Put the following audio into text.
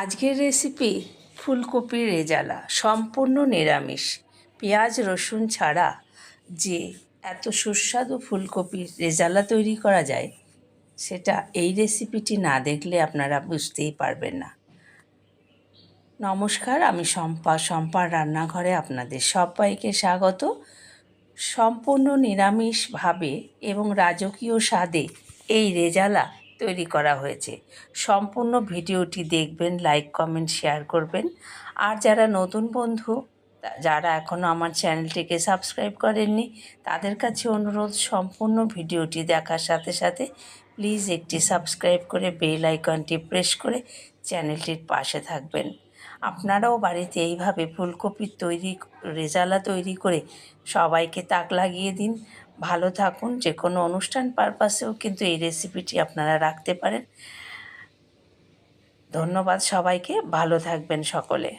আজকের রেসিপি ফুলকপির রেজালা সম্পূর্ণ নিরামিষ। পেঁয়াজ, রসুন ছাড়া যে এত সুস্বাদু ফুলকপির রেজালা তৈরি করা যায়, সেটা এই রেসিপিটি না দেখলে আপনারা বুঝতেই পারবেন না। নমস্কার, আমি শম্পা, শম্পার রান্নাঘরে আপনাদের সবাইকে স্বাগত। সম্পূর্ণ নিরামিষভাবে এবং রাজকীয় স্বাদে এই রেজালা তৈরি করা হয়েছে। সম্পূর্ণ ভিডিওটি দেখবেন লাইক কমেন্ট শেয়ার করবেন। আর যারা নতুন বন্ধু যারা এখনও আমার চ্যানেলটিকে সাবস্ক্রাইব করেননি, তাদের কাছে অনুরোধ, সম্পূর্ণ ভিডিওটি দেখার সাথে সাথে প্লিজ একটি সাবস্ক্রাইব করে বেল আইকনটি প্রেস করে চ্যানেলটির পাশে থাকবেন। আপনারাও বাড়িতে এইভাবে ফুলকপির তৈরি, রেজালা তৈরি করে সবাইকে তাক লাগিয়ে দিন। ভালো থাকুন যে কোনো অনুষ্ঠান পারপাসেও কিন্তু এই রেসিপিটি আপনারা রাখতে পারেন। ধন্যবাদ সবাইকে, ভালো থাকবেন সকলে।